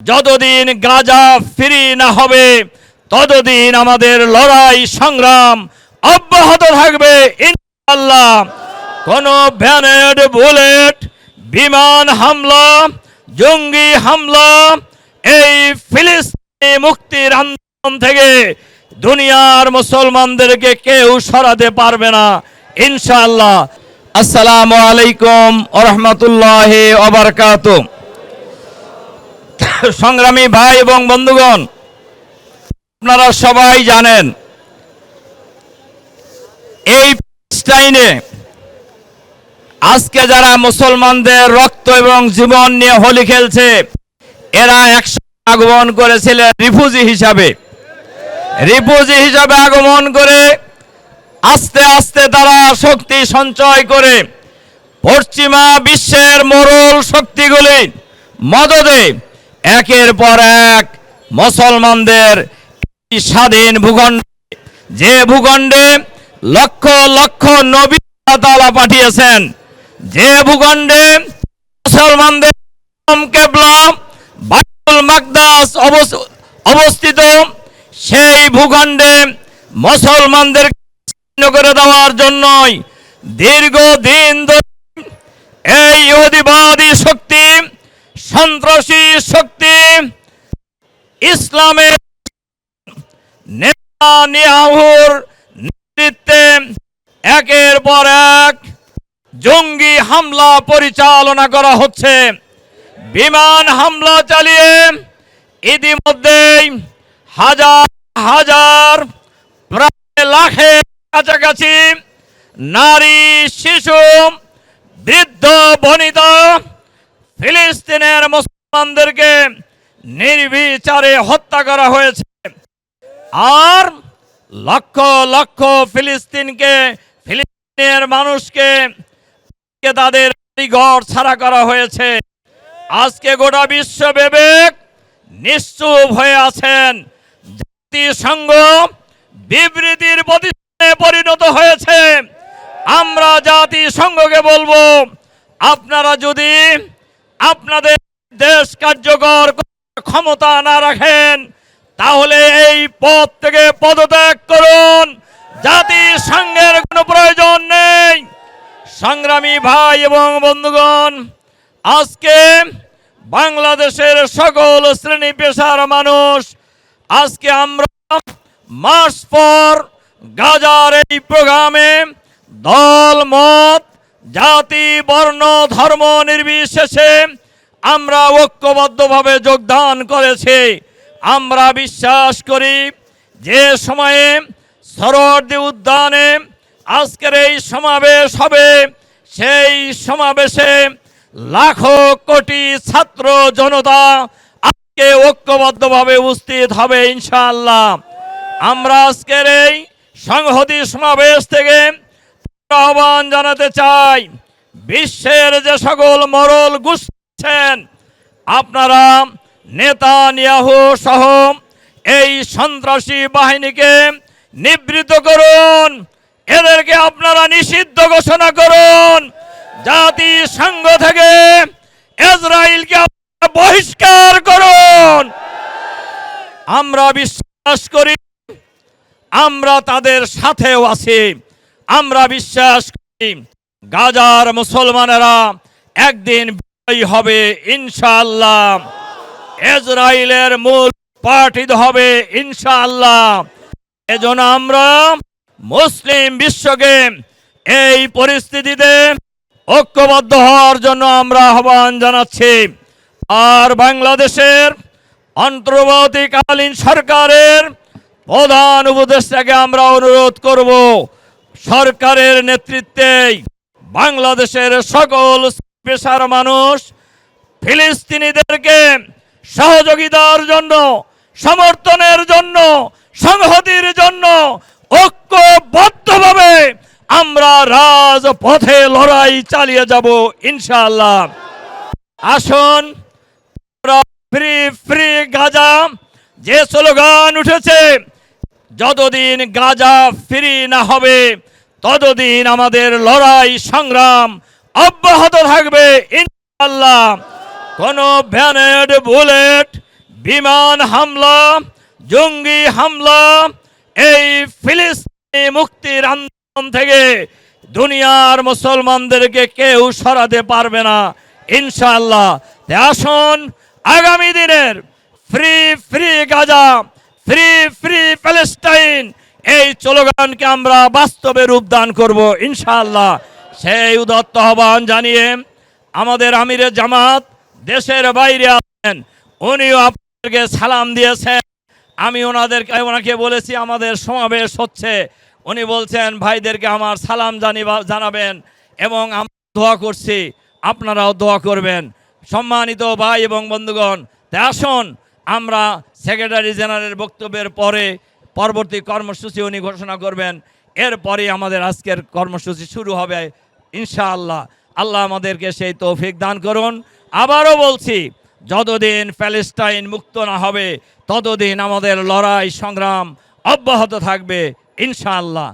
যতদিন গাজা ফ্রি না হবে, ততদিন আমাদের লড়াই সংগ্রাম অব্যাহত থাকবে, ইনশাআল্লাহ। কোন ব্যানেড বুলেট, বিমান হামলা, জঙ্গি হামলা, এই ফিলিস্তিনি মুক্তির আন্দোলন থেকে দুনিয়ার মুসলমানদেরকে কেউ সরাতে পারবে না, ইনশাআল্লাহ। আসসালামু আলাইকুম ওরহমতুল্লাহ ওবরকাত সংগ্রামী ভাই এবং বন্ধুগণ, আপনারা সবাই জানেন, এই প্যালেস্টাইনে আজকে যারা মুসলমানদের রক্ত এবং জীবন নিয়ে হোলি খেলছে, এরা একসাথে আগমন করেছিলেন রিফুজি হিসাবে। রিফুজি হিসাবে আগমন করে আস্তে আস্তে তারা শক্তি সঞ্চয় করে পশ্চিমা বিশ্বের মোরল শক্তিগুলি মদদে একের পর এক মুসলমানদের স্বাধীন ভূখণ্ডে। যে ভূখণ্ডে লক্ষ লক্ষ নবী তাআলা পাঠিয়েছেন, যে ভূখণ্ডে মুসলমানদের মাকদাস অবস্থিত, সেই ভূখণ্ডে মুসলমানদের করে দেওয়ার জন্যই দীর্ঘদিন ধরে এই ইহুদিবাদী শক্তি সন্ত্রাসী শক্তি ইসলামের নেতা নেতানিয়াহুর নেতৃত্বে একের পর এক জঙ্গি হামলা পরিচালনা করা হচ্ছে। বিমান হামলা চালিয়ে ইতিমধ্যেই হাজার হাজার প্রায় লাখের কাছাকাছি নারী, শিশু, বৃদ্ধ, বনিতা ফিলিস্তিনের মুসলমানদেরকে নির্বিচারে হত্যা করা হয়েছে। আর লক্ষ লক্ষ ফিলিস্তিনকে, ফিলিস্তিনের মানুষকে তাদের ঘর ছাড়া করা হয়েছে। আজকে গোটা বিশ্ব বিবেক নিশ্চুপ হয়ে আছেন। জাতিসংঘ বিবৃতির প্রতিষ্ঠানে পরিণত হয়েছে। আমরা জাতিসংঘকে বলব, আপনারা যদি আপনাদের দেশ কার্যকর ক্ষমতা না রাখেন, তাহলে এই পদ থেকে পদত্যাগ করুন। জাতিসংঘের কোনো প্রয়োজন নেই। সংগ্রামী ভাই এবং বন্ধুগণ, আজকে বাংলাদেশের সকল শ্রেণি পেশার মানুষ, আজকে আমরা মাস পর গাজার এই প্রোগ্রামে দল মত জাতি, বর্ণ, ধর্ম নির্বিশেষে আমরা ঐক্যবদ্ধভাবে যোগদান করেছি। আমরা বিশ্বাস করি যে সময়ে সরোয়ার্দী উদ্যানে আজকের এই সমাবেশ হবে। সেই সমাবেশে লাখো কোটি ছাত্র জনতা আজকে ঐক্যবদ্ধভাবে উপস্থিত হবে ইনশাআল্লাহ। আমরা আজকের এই সংহতি সমাবেশ থেকে আহ্বান জানাতে চাই, বিশ্বের যে সকল মরল গুছছেন আপনারা নেতা নিয়াহু সহ এই সন্ত্রাসী বাহিনীকে নিবৃত করুন, এদেরকে আপনারা নিষিদ্ধ ঘোষণা করুন, জাতিসংঘ থেকে ইসরায়েলকে বহিষ্কার করুন। আমরা বিশ্বাস করি, আমরা তাদের সাথেও আছি। আমরা বিশ্বাস করি, গাজার মুসলমানেরা একদিন বিজয়ী হবে, ইনশাআল্লাহ। ইসরায়েলের মূল পাঠিত হবে, ইনশাআল্লাহ। এজন্য আমরা মুসলিম বিশ্বকে এই পরিস্থিতিতে ঐক্যবদ্ধ হওয়ার জন্য আমরা আহ্বান জানাচ্ছি। আর বাংলাদেশের অন্তর্বর্তীকালীন সরকারের প্রধান উপদেষ্টাকে আমরা অনুরোধ করব সরকারের নেতৃত্বে বাংলাদেশের সকল পেশার মানুষ ফিলিস্তিনিদেরকে সহযোগিতার জন্য, সমর্থনের জন্য, সংহতির জন্য ঐক্যবদ্ধভাবে আমরা রাজপথে লড়াই চালিয়ে যাব ইনশাআল্লাহ। আসুন ফ্রি ফ্রি গাজা যে স্লোগান উঠেছে যতদিন গাজা ফ্রি না হবে, ততদিন আমাদের লড়াই সংগ্রাম অব্যাহত থাকবে, ইনশাআল্লাহ। কোন ব্যানেড, বুলেট, বিমান হামলা, জঙ্গি হামলা, এই ফিলিস্তিনি মুক্তির আন্দোলন থেকে দুনিয়ার মুসলমানদেরকে কেউ সরাতে পারবে না, ইনশাআল্লাহ। তে আসুন, আগামী দিনের free free Gaza free free Palestine এই স্লোগানকে আমরা বাস্তবে রূপদান করব, ইনশাআল্লাহ। সেই উদত্ত আহ্বান জানিয়ে আমাদের আমিরের জামাত দেশের বাইরে আছেন। উনিও আপনাদেরকে সালাম দিয়েছেন। আমি ওনাদেরকে, ওনাকে বলেছি, আমাদের সমাবেশ হচ্ছে। উনি বলছেন, ভাইদেরকে আমার সালাম জানিবা, জানাবেন এবং আমরা দোয়া করছি। আপনারাও দোয়া করবেন। সম্মানিত ভাই এবং বন্ধুগণ তা আসুন আমরা সেক্রেটারি জেনারেল বক্তব্যের পরে পরবর্তী কর্মসূচি উনি ঘোষণা করবেন। এরপরে আমাদের আজকের কর্মসূচি শুরু হবে, ইনশাআল্লাহ। আল্লাহ আমাদেরকে সেই তৌফিক দান করুন। আবারও বলছি, যতদিন প্যালেস্টাইন মুক্ত না হবে, ততদিন আমাদের লড়াই সংগ্রাম অব্যাহত থাকবে, ইনশাআল্লাহ।